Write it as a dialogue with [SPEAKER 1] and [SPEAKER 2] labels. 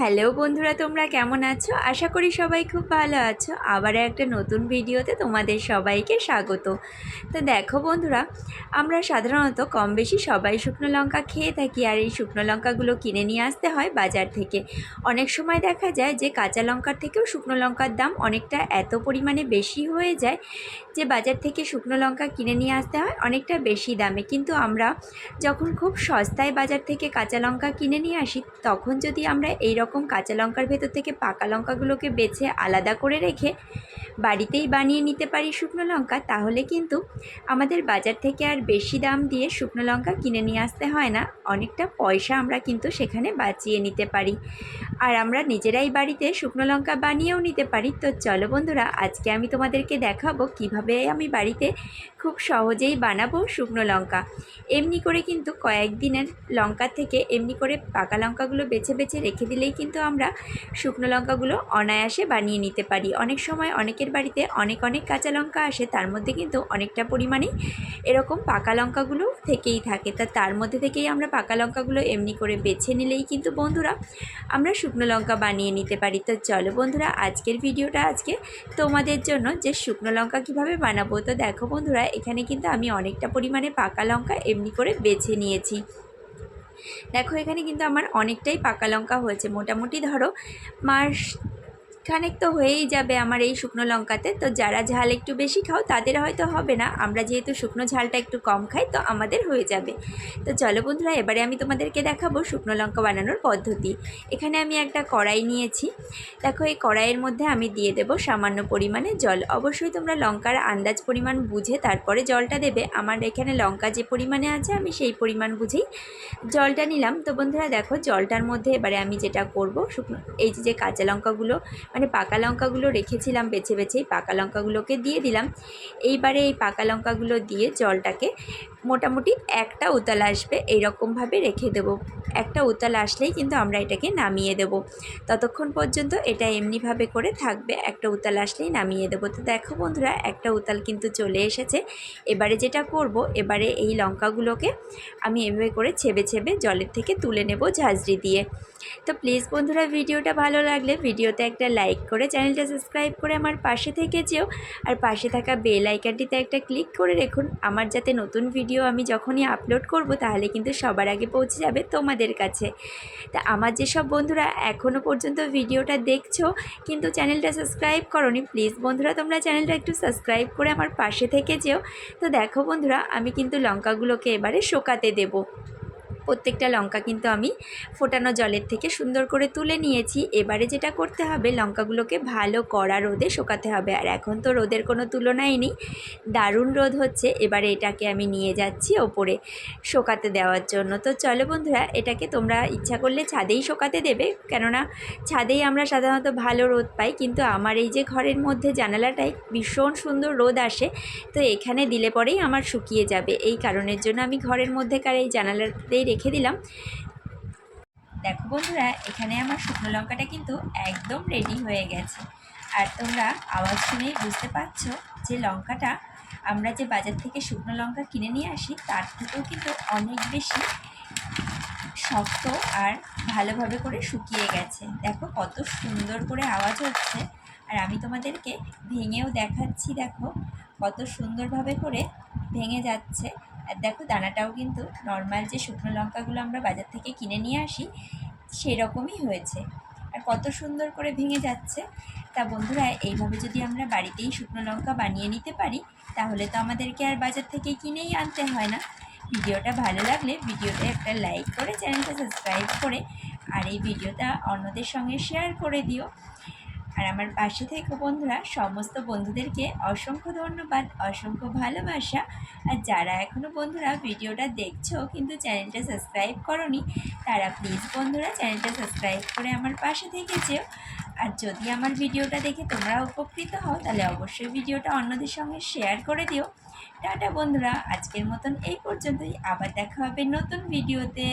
[SPEAKER 1] Hello বন্ধুরা, তোমরা কেমন আছো? আশা করি সবাই খুব ভালো আছো। আবার একটা নতুন ভিডিওতে তোমাদের সবাইকে স্বাগত। তো দেখো বন্ধুরা, আমরা সাধারণত কম বেশি সবাই শুকনো লঙ্কা খেয়ে থাকি আর এই শুকনো লঙ্কাগুলো কিনে নিয়ে আসতে হয় বাজার থেকে। অনেক সময় দেখা যায় যে কাঁচা লঙ্কার থেকেও শুকনো লঙ্কার দাম অনেকটা এত পরিমাণে বেশি হয়ে যায় যে বাজার থেকে শুকনো লঙ্কা কিনে নিয়ে আসতে হয় অনেকটা বেশি দামে। কিন্তু আমরা যখন খুব সস্তায় বাজার থেকে কাঁচা লঙ্কা কিনে নিয়ে আসি, তখন যদি আমরা এই রকম কাঁচা লঙ্কার ভেতর থেকে পাকা লঙ্কাগুলোকে বেছে আলাদা করে রেখে বাড়িতেই বানিয়ে নিতে পারি শুকনো লঙ্কা, তাহলে কিন্তু আমাদের বাজার থেকে আর বেশি দাম দিয়ে শুকনো লঙ্কা কিনে নিয়ে আসতে হয় না। অনেকটা পয়সা আমরা কিন্তু সেখানে বাঁচিয়ে নিতে পারি। আর আমরা নিজেরাই বাড়িতে শুকনো লঙ্কা বানিয়েও নিতে পারি। তো চলো বন্ধুরা, আজকে আমি তোমাদেরকে দেখাবো কীভাবে আমি বাড়িতে খুব সহজেই বানাবো শুকনো লঙ্কা। এমনি করে কিন্তু কয়েকদিনের লঙ্কা থেকে এমনি করে পাকা লঙ্কাগুলো বেছে বেছে রেখে দিলেই কিন্তু আমরা শুকনো লঙ্কাগুলো অনায়াসে বানিয়ে নিতে পারি। অনেক সময় অনেকের বাড়িতে অনেক অনেক কাঁচা লঙ্কা আসে, তার মধ্যে কিন্তু অনেকটা পরিমাণে এরকম পাকা লঙ্কাগুলো থেকেই থাকে। তা তার মধ্যে থেকেই আমরা পাকা লঙ্কাগুলো এমনি করে বেছে নিলেই কিন্তু বন্ধুরা আমরা শুকনো লঙ্কা বানিয়ে নিতে পারি। তো চলো বন্ধুরা, আজকের ভিডিওটা আজকে তোমাদের জন্য যে শুকনো লঙ্কা কীভাবে বানাবো, তো দেখো বন্ধুরা, এখানে কিন্তু আমি অনেকটা পরিমাণে পাকা লঙ্কা এমনি করে বেছে নিয়েছি। দেখো এখানে কিন্তু আমার অনেকটাই পাকা লঙ্কা হয়েছে। মোটামুটি ধরো মাস খানেক তো হয়েই যাবে আমার এই শুকনো লঙ্কাতে। তো যারা ঝাল একটু বেশি খাও, তাদের হয়তো হবে না। আমরা যেহেতু শুকনো ঝালটা একটু কম খাই, তো আমাদের হয়ে যাবে। তো চলো বন্ধুরা, এবারে আমি তোমাদেরকে দেখাবো শুকনো লঙ্কা বানানোর পদ্ধতি। এখানে আমি একটা কড়াই নিয়েছি। দেখো, এই কড়াইয়ের মধ্যে আমি দিয়ে দেব সামান্য পরিমাণে জল। অবশ্যই তোমরা লঙ্কার আন্দাজ পরিমাণ বুঝে তারপরে জলটা দেবে। আমার এখানে লঙ্কা যে পরিমাণে আছে, আমি সেই পরিমাণ বুঝেই জলটা নিলাম। তো বন্ধুরা, দেখো, জলটার মধ্যে এবারে আমি যেটা করব, শুকনো, এই যে কাঁচা লঙ্কাগুলো মানে পাকা লঙ্কাগুলো রেখেছিলাম, বেছে বেছেই পাকা লঙ্কাগুলোকে দিয়ে দিলাম। এইবারে এই পাকা লঙ্কাগুলো দিয়ে জলটাকে মোটামুটি একটা উতাল আসবে, এইরকমভাবে রেখে দেবো। একটা উতাল আসলেই কিন্তু আমরা এটাকে নামিয়ে দেব। ততক্ষণ পর্যন্ত এটা এমনিভাবে করে থাকবে, একটা উতাল আসলেই নামিয়ে দেবো। তো দেখো বন্ধুরা, একটা উতাল কিন্তু চলে এসেছে। এবারে যেটা করব, এবারে এই লঙ্কাগুলোকে আমি এভাবে করে ছেবে ছেবে জলের থেকে তুলে নেব ঝাঁঝরি দিয়ে। তো প্লিজ বন্ধুরা, ভিডিওটা ভালো লাগলে ভিডিওতে একটা লাইক করে চ্যানেলটা সাবস্ক্রাইব করে আমার পাশে থেকে যেও। আর পাশে থাকা বেল আইকনটিতে একটা ক্লিক করে রেখুন। আমার যাতে নতুন ভিডিও আমি যখনই আপলোড করব, তাহলে কিন্তু সবার আগে পৌঁছে যাবে তোমাদের কাছে। তা আমার যেসব বন্ধুরা এখনও পর্যন্ত ভিডিওটা দেখছ, কিন্তু চ্যানেলটা সাবস্ক্রাইব করনি প্লিজ বন্ধুরা তোমরা চ্যানেলটা একটু সাবস্ক্রাইব করে আমার পাশে থেকে যেও। তো দেখো বন্ধুরা, আমি কিন্তু লঙ্কাগুলোকে এবারে শোকাতে দেবো। প্রত্যেকটা লঙ্কা কিন্তু আমি ফোটানো জলের থেকে সুন্দর করে তুলে নিয়েছি। এবারে যেটা করতে হবে, লঙ্কাগুলোকে ভালো কড়া রোদে শোকাতে হবে। আর এখন তো রোদের কোনো তুলনাই নেই, দারুণ রোদ হচ্ছে। এবারে এটাকে আমি নিয়ে যাচ্ছি ওপরে শোকাতে দেওয়ার জন্য। তো চলো বন্ধুরা, এটাকে তোমরা ইচ্ছা করলে ছাদেই শোকাতে দেবে। কেননা ছাদেই আমরা সাধারণত ভালো রোদ পাই। কিন্তু আমার এই যে ঘরের মধ্যে জানালাটায় ভীষণ সুন্দর রোদ আসে, তো এখানে দিলে পরেই আমার শুকিয়ে যাবে। এই কারণের জন্য আমি ঘরের মধ্যেকার এই জানালাতেই রেখে দিলাম। দেখো বন্ধুরা, এখানে আমার শুকনো লঙ্কাটা কিন্তু একদম রেডি হয়ে গেছে। আর তোমরা আওয়াজ শুনেই বুঝতে পারছ যে লঙ্কাটা আমরা যে বাজার থেকে শুকনো লঙ্কা কিনে নিয়ে আসি, তার থেকেও কিন্তু অনেক বেশি শক্ত আর ভালোভাবে করে শুকিয়ে গেছে। দেখো কত সুন্দর করে আওয়াজ হচ্ছে। আর আমি তোমাদেরকে ভেঙেও দেখাচ্ছি, দেখো কত সুন্দরভাবে করে ভেঙে যাচ্ছে। আর দেখো দানাটাও কিন্তু নর্মাল যে শুকনো লঙ্কাগুলো আমরা বাজার থেকে কিনে নিয়ে আসি, সেরকমই হয়েছে। আর কত সুন্দর করে ভেঙে যাচ্ছে। তা বন্ধুরা, এইভাবে যদি আমরা বাড়িতেই শুকনো লঙ্কা বানিয়ে নিতে পারি, তাহলে তো আমাদেরকে আর বাজার থেকে কিনেই আনতে হয় না। ভিডিওটা ভালো লাগলে ভিডিওতে একটা লাইক করে চ্যানেলটা সাবস্ক্রাইব করে, আর এই ভিডিওটা অন্যদের সঙ্গে শেয়ার করে দিও। আর আমার পাশে থেকে বন্ধুরা, সমস্ত বন্ধুদেরকে অসংখ্য ধন্যবাদ, অসংখ্য ভালোবাসা। আর যারা এখনও বন্ধুরা ভিডিওটা দেখছ কিন্তু চ্যানেলটা সাবস্ক্রাইব করনি, তারা প্লিজ বন্ধুরা চ্যানেলটা সাবস্ক্রাইব করে আমার পাশে থেকে যেও। আর যদি আমার ভিডিওটা দেখে তোমরা উপকৃত হও, তাহলে অবশ্যই ভিডিওটা অন্যদের সঙ্গে শেয়ার করে দিও। টাটা বন্ধুরা, আজকের মতন এই পর্যন্তই। আবার দেখা হবে নতুন ভিডিওতে।